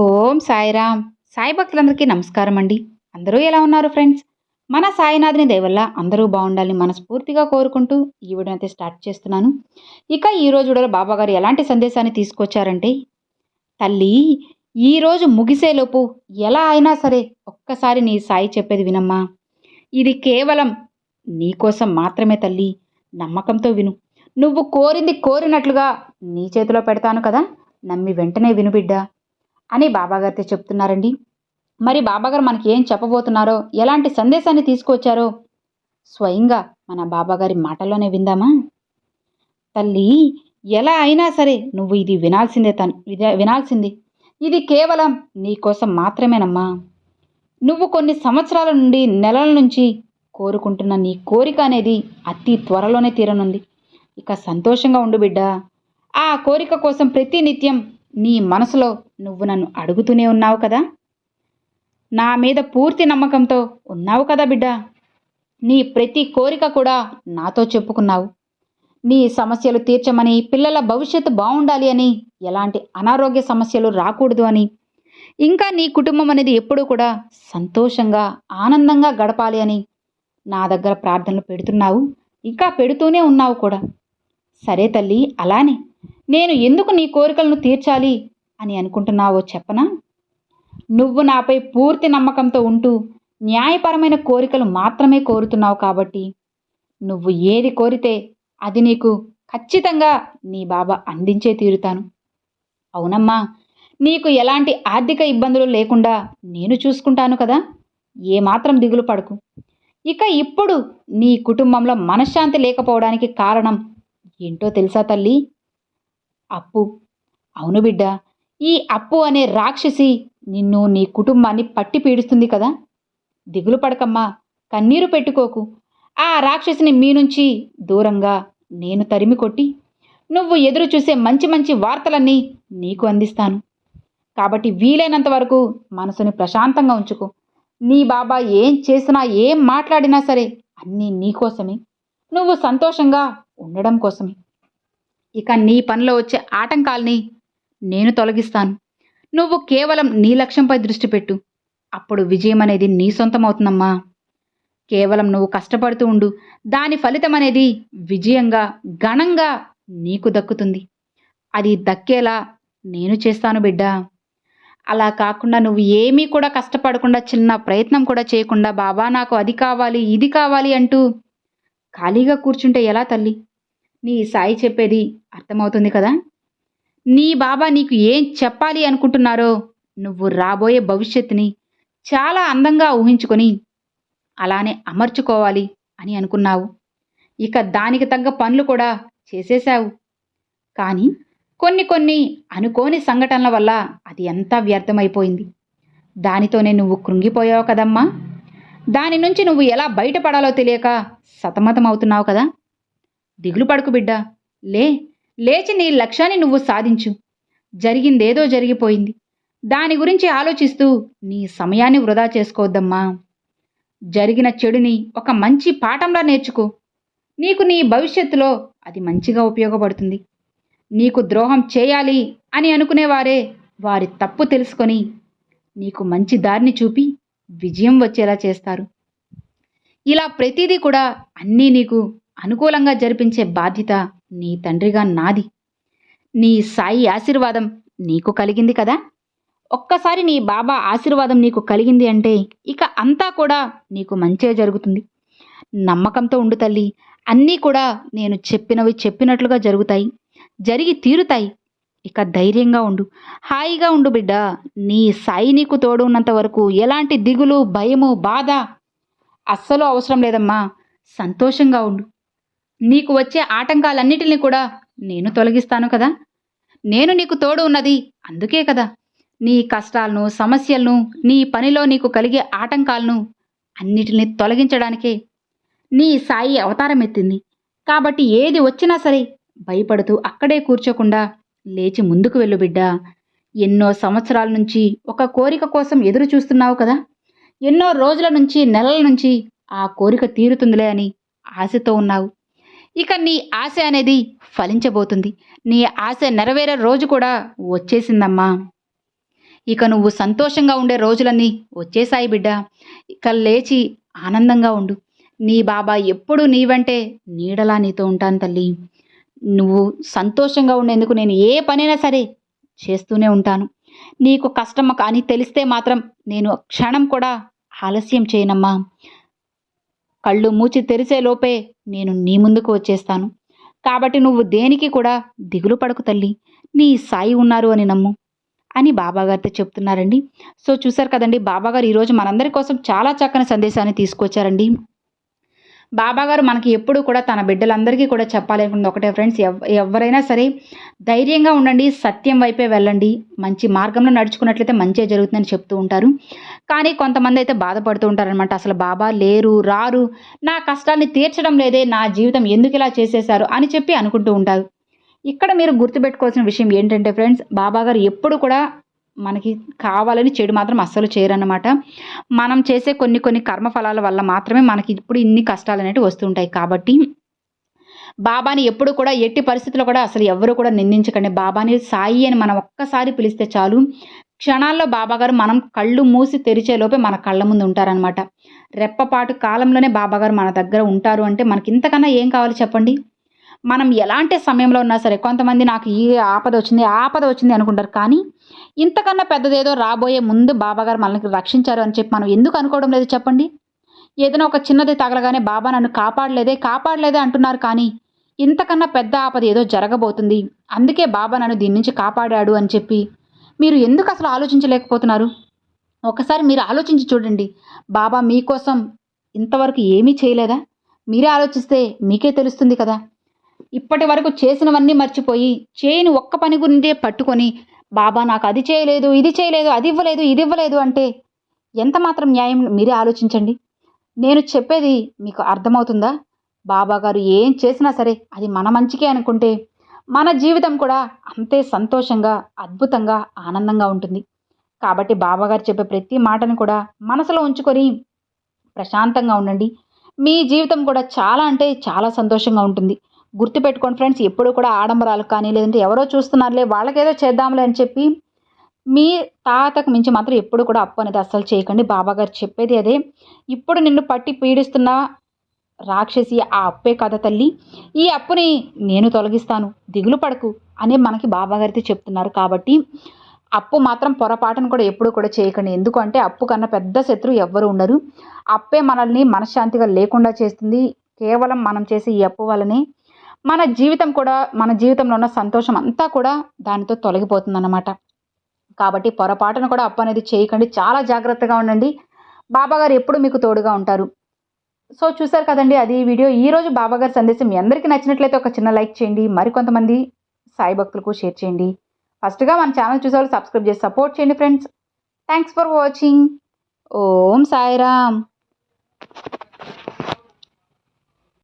ఓం సాయిరామ్. సాయి భక్తులందరికీ నమస్కారం అండి. అందరూ ఎలా ఉన్నారు ఫ్రెండ్స్? మన సాయినాథుని దయవల్ల అందరూ బాగుండాలని మనస్ఫూర్తిగా కోరుకుంటూ ఈ వీడియో అయితే స్టార్ట్ చేస్తున్నాను. ఇక ఈ రోజు బాబాగారు బాబా గారు ఎలాంటి సందేశాన్ని తీసుకొచ్చారంటే తల్లి ఈరోజు ముగిసేలోపు ఎలా అయినా సరే ఒక్కసారి నీ సాయి చెప్పేది వినమ్మా. ఇది కేవలం నీకోసం మాత్రమే తల్లి నమ్మకంతో విను. నువ్వు కోరింది కోరినట్లుగా నీ చేతిలో పెడతాను కదా నమ్మి వెంటనే వినుబిడ్డా అని బాబాగారితో చెప్తున్నారండి. మరి బాబాగారు మనకి ఏం చెప్పబోతున్నారో ఎలాంటి సందేశాన్ని తీసుకొచ్చారో స్వయంగా మన బాబాగారి మాటల్లోనే విందామా? తల్లి ఎలా అయినా సరే నువ్వు ఇది వినాల్సిందే తను వినాల్సింది. ఇది కేవలం నీకోసం మాత్రమేనమ్మా. నువ్వు కొన్ని సంవత్సరాల నుండి నెలల నుంచి కోరుకుంటున్న నీ కోరిక అనేది అతి త్వరలోనే తీరనుంది. ఇక సంతోషంగా ఉండు బిడ్డ. ఆ కోరిక కోసం ప్రతి నిత్యం నీ మనసులో నువ్వు నన్ను అడుగుతూనే ఉన్నావు కదా? నా మీద పూర్తి నమ్మకంతో ఉన్నావు కదా బిడ్డ? నీ ప్రతి కోరిక కూడా నాతో చెప్పుకున్నావు. నీ సమస్యలు తీర్చమని పిల్లల భవిష్యత్తు బాగుండాలి అని ఎలాంటి అనారోగ్య సమస్యలు రాకూడదు అని ఇంకా నీ కుటుంబం అనేది ఎప్పుడూ కూడా సంతోషంగా ఆనందంగా గడపాలి అని నా దగ్గర ప్రార్థనలు పెడుతున్నావు. ఇంకా పెడుతూనే ఉన్నావు కూడా. సరే తల్లి అలానే. నేను ఎందుకు నీ కోరికలను తీర్చాలి అని అనుకుంటున్నావో చెప్పనా? నువ్వు నాపై పూర్తి నమ్మకంతో ఉంటూ న్యాయపరమైన కోరికలు మాత్రమే కోరుతున్నావు కాబట్టి నువ్వు ఏది కోరితే అది నీకు ఖచ్చితంగా నీ బాబా అందించే తీరుతాను. అవునమ్మా నీకు ఎలాంటి ఆర్థిక ఇబ్బందులు లేకుండా నేను చూసుకుంటాను కదా. ఏమాత్రం దిగులు పడకు. ఇక ఇప్పుడు నీ కుటుంబంలో మనశ్శాంతి లేకపోవడానికి కారణం ఏంటో తెలుసా తల్లి? అప్పు. అవును బిడ్డ ఈ అప్పు అనే రాక్షసి నిన్ను నీ కుటుంబాన్ని పట్టి పీడిస్తుంది కదా? దిగులు పడకమ్మా కన్నీరు పెట్టుకోకు. ఆ రాక్షసిని మీ నుంచి దూరంగా నేను తరిమి కొట్టి నువ్వు ఎదురు చూసే మంచి మంచి వార్తలన్నీ నీకు అందిస్తాను. కాబట్టి వీలైనంత వరకు మనసుని ప్రశాంతంగా ఉంచుకో. నీ బాబా ఏం చేసినా ఏం మాట్లాడినా సరే అన్నీ నీకోసమే నువ్వు సంతోషంగా ఉండడం కోసమే. ఇక నీ పనిలో వచ్చే ఆటంకాల్ని నేను తొలగిస్తాను. నువ్వు కేవలం నీ లక్ష్యంపై దృష్టి పెట్టు. అప్పుడు విజయం అనేది నీ సొంతమవుతుందమ్మా. కేవలం నువ్వు కష్టపడుతూ ఉండు. దాని ఫలితం అనేది విజయంగా ఘనంగా నీకు దక్కుతుంది. అది దక్కేలా నేను చేస్తాను బిడ్డా. అలా కాకుండా నువ్వు ఏమీ కూడా కష్టపడకుండా చిన్న ప్రయత్నం కూడా చేయకుండా బాబా నాకు అది కావాలి ఇది కావాలి అంటూ ఖాళీగా కూర్చుంటే ఎలా తల్లి? నీ సాయి చెప్పేది అర్థమవుతుంది కదా? నీ బాబా నీకు ఏం చెప్పాలి అనుకుంటున్నారో నువ్వు రాబోయే భవిష్యత్తుని చాలా అందంగా ఊహించుకొని అలానే అమర్చుకోవాలి అని అనుకున్నావు. ఇక దానికి తగ్గ పనులు కూడా చేసేశావు. కానీ కొన్ని కొన్ని అనుకోని సంఘటనల వల్ల అది ఎంత వ్యర్థమైపోయింది. దానితోనే నువ్వు కృంగిపోయావు కదమ్మా. దాని నుంచి నువ్వు ఎలా బయటపడాలో తెలియక సతమతమవుతున్నావు కదా? దిగులు పడుకు బిడ్డా. లే లేచి నీ లక్ష్యాన్ని నువ్వు సాధించు. జరిగిందేదో జరిగిపోయింది. దాని గురించి ఆలోచిస్తూ నీ సమయాన్ని వృధా చేసుకోవద్దమ్మా. జరిగిన చెడుని ఒక మంచి పాఠంలా నేర్చుకో. నీకు నీ భవిష్యత్తులో అది మంచిగా ఉపయోగపడుతుంది. నీకు ద్రోహం చేయాలి అని అనుకునేవారే వారి తప్పు తెలుసుకొని నీకు మంచి దారిని చూపి విజయం వచ్చేలా చేస్తారు. ఇలా ప్రతిదీ కూడా అన్నీ నీకు అనుకూలంగా జరిపించే బాధ్యత నీ తండ్రిగా నాది. నీ సాయి ఆశీర్వాదం నీకు కలిగింది కదా? ఒక్కసారి నీ బాబా ఆశీర్వాదం నీకు కలిగింది అంటే ఇక అంతా కూడా నీకు మంచే జరుగుతుంది. నమ్మకంతో ఉండు తల్లి. అన్నీ కూడా నేను చెప్పినవి చెప్పినట్లుగా జరుగుతాయి. జరిగి తీరుతాయి. ఇక ధైర్యంగా ఉండు. హాయిగా ఉండు బిడ్డ. నీ సాయి నీకు తోడు ఉన్నంత వరకు ఎలాంటి దిగులు భయము బాధ అస్సలు అవసరం లేదమ్మా. సంతోషంగా ఉండు. నీకు వచ్చే ఆటంకాలన్నిటిని కూడా నేను తొలగిస్తాను కదా? నేను నీకు తోడు ఉన్నది అందుకే కదా. నీ కష్టాలను సమస్యలను నీ పనిలో నీకు కలిగే ఆటంకాలను అన్నిటిని తొలగించడానికే నీ సాయి అవతారం ఎత్తింది. కాబట్టి ఏది వచ్చినా సరే భయపడుతూ అక్కడే కూర్చోకుండా లేచి ముందుకు వెళ్ళు బిడ్డా. ఎన్నో సంవత్సరాల నుంచి ఒక కోరిక కోసం ఎదురు చూస్తున్నావు కదా? ఎన్నో రోజుల నుంచి నెలల నుంచి ఆ కోరిక తీరుతుందిలే అని ఆశతో ఉన్నావు. ఇక నీ ఆశ అనేది ఫలించబోతుంది. నీ ఆశ నెరవేరే రోజు కూడా వచ్చేసిందమ్మా. ఇక నువ్వు సంతోషంగా ఉండే రోజులన్నీ వచ్చేసాయి బిడ్డ. ఇక లేచి ఆనందంగా ఉండు. నీ బాబా ఎప్పుడు నీ వెంటే నీడలా నీతో ఉంటాను తల్లి. నువ్వు సంతోషంగా ఉండేందుకు నేను ఏ పనైనా సరే చేస్తూనే ఉంటాను. నీకు కష్టం కానీ తెలిస్తే మాత్రం నేను క్షణం కూడా ఆలస్యం చేయనమ్మా. కళ్ళు మూచి తెరిసే లోపే నేను నీ ముందుకు వచ్చేస్తాను. కాబట్టి నువ్వు దేనికి కూడా దిగులు పడకు తల్లి. నీ సాయి ఉన్నారు అని నమ్ము. అని బాబాగారితో చెప్తున్నారండి. సో చూసారు కదండి బాబాగారు ఈరోజు మనందరి కోసం చాలా చక్కని సందేశాన్ని తీసుకొచ్చారండి. బాబాగారు మనకి ఎప్పుడు కూడా తన బిడ్డలందరికీ కూడా చెప్పాలనుకుంది. ఒకటే ఫ్రెండ్స్ ఎవరైనా సరే ధైర్యంగా ఉండండి సత్యం వైపే వెళ్ళండి. మంచి మార్గంలో నడుచుకున్నట్లయితే మంచిగా జరుగుతుందని చెప్తూ ఉంటారు. కానీ కొంతమంది అయితే బాధపడుతూ ఉంటారనమాట అసలు బాబా లేరు రారు నా కష్టాన్ని తీర్చడం లేదే నా జీవితం ఎందుకు ఇలా చేసేశారు అని చెప్పి అనుకుంటూ ఉంటారు. ఇక్కడ మీరు గుర్తుపెట్టుకోవాల్సిన విషయం ఏంటంటే ఫ్రెండ్స్ బాబాగారు ఎప్పుడు కూడా మనకి కావాలని చెడు మాత్రం అస్సలు చేయరన్నమాట. మనం చేసే కొన్ని కొన్ని కర్మఫలాల వల్ల మాత్రమే మనకి ఇప్పుడు ఇన్ని కష్టాలు అనేవి వస్తుంటాయి కాబట్టి బాబాని ఎప్పుడు కూడా ఎట్టి పరిస్థితుల్లో కూడా అసలు ఎవరు కూడా నిందించకండి. బాబాని సాయి అని మనం ఒక్కసారి పిలిస్తే చాలు. క్షణాల్లో బాబాగారు మనం కళ్ళు మూసి తెరిచేలోపే మన కళ్ళ ముందు ఉంటారనమాట రెప్పపాటు కాలంలోనే బాబాగారు మన దగ్గర ఉంటారు అంటే మనకి ఇంతకన్నా ఏం కావాలి చెప్పండి? మనం ఎలాంటి సమయంలో ఉన్నా సరే కొంతమంది నాకు ఈ ఆపద వచ్చింది ఆపద వచ్చింది అనుకుంటారు. కానీ ఇంతకన్నా పెద్దదేదో రాబోయే ముందు బాబాగారు మనల్ని రక్షించారు అని చెప్పి మనం ఎందుకు అనుకోవడం లేదు చెప్పండి? ఏదైనా ఒక చిన్నది తగలగానే బాబా నన్ను కాపాడలేదే కాపాడలేదే అంటున్నారు కానీ ఇంతకన్నా పెద్ద ఆపద ఏదో జరగబోతుంది. అందుకే బాబా నన్ను దీని నుంచి కాపాడాడు అని చెప్పి మీరు ఎందుకు అసలు ఆలోచించలేకపోతున్నారు? ఒకసారి మీరు ఆలోచించి చూడండి. బాబా మీకోసం ఇంతవరకు ఏమీ చేయలేదా? మీరే ఆలోచిస్తే మీకే తెలుస్తుంది కదా. ఇప్పటి వరకు చేసినవన్నీ మర్చిపోయి చేయని ఒక్క పని గురించే పట్టుకొని బాబా నాకు అది చేయలేదు ఇది చేయలేదు అది ఇవ్వలేదు ఇది ఇవ్వలేదు అంటే ఎంత మాత్రం న్యాయం మీరే ఆలోచించండి. నేను చెప్పేది మీకు అర్థమవుతుందా? బాబా గారు ఏం చేసినా సరే అది మన మంచికే అనుకుంటే మన జీవితం కూడా అంతే సంతోషంగా అద్భుతంగా ఆనందంగా ఉంటుంది. కాబట్టి బాబాగారు చెప్పే ప్రతి మాటను కూడా మనసులో ఉంచుకొని ప్రశాంతంగా ఉండండి. మీ జీవితం కూడా చాలా అంటే చాలా సంతోషంగా ఉంటుంది. గుర్తుపెట్టుకోండి ఫ్రెండ్స్ ఎప్పుడు కూడా ఆడంబరాలు కానీ లేదంటే ఎవరో చూస్తున్నారులే వాళ్ళకేదో చేద్దాంలే అని చెప్పి మీ తాతకు మించి మాత్రం ఎప్పుడు కూడా అప్పు అనేది అస్సలు చేయకండి. బాబాగారు చెప్పేది అదే. ఇప్పుడు నిన్ను పట్టి పీడిస్తున్న రాక్షసి ఆ అప్పే కదా తల్లి? ఈ అప్పుని నేను తొలగిస్తాను దిగులు పడకు అనే మనకి బాబాగారితో చెప్తున్నారు. కాబట్టి అప్పు మాత్రం పొరపాటును కూడా ఎప్పుడు కూడా చేయకండి. ఎందుకంటే అప్పు కన్నా పెద్ద శత్రువు ఎవ్వరు ఉండరు. అప్పే మనల్ని మనశ్శాంతిగా లేకుండా చేస్తుంది. కేవలం మనం చేసే ఈ అప్పు వల్లనే మన జీవితం కూడా మన జీవితంలో ఉన్న సంతోషం అంతా కూడా దానితో తొలగిపోతుందన్నమాట. కాబట్టి పొరపాటును కూడా అప్పు అనేది చేయకండి. చాలా జాగ్రత్తగా ఉండండి. బాబాగారు ఎప్పుడు మీకు తోడుగా ఉంటారు? సో చూసారు కదండి అది వీడియో. ఈరోజు బాబాగారి సందేశం మీ అందరికీ నచ్చినట్లయితే ఒక చిన్న లైక్ చేయండి. మరికొంతమంది సాయి భక్తులకు షేర్ చేయండి. ఫస్ట్గా మన ఛానల్ చూసేవాళ్ళు సబ్స్క్రైబ్ చేసి సపోర్ట్ చేయండి friends. Thanks for watching. Om Sairam.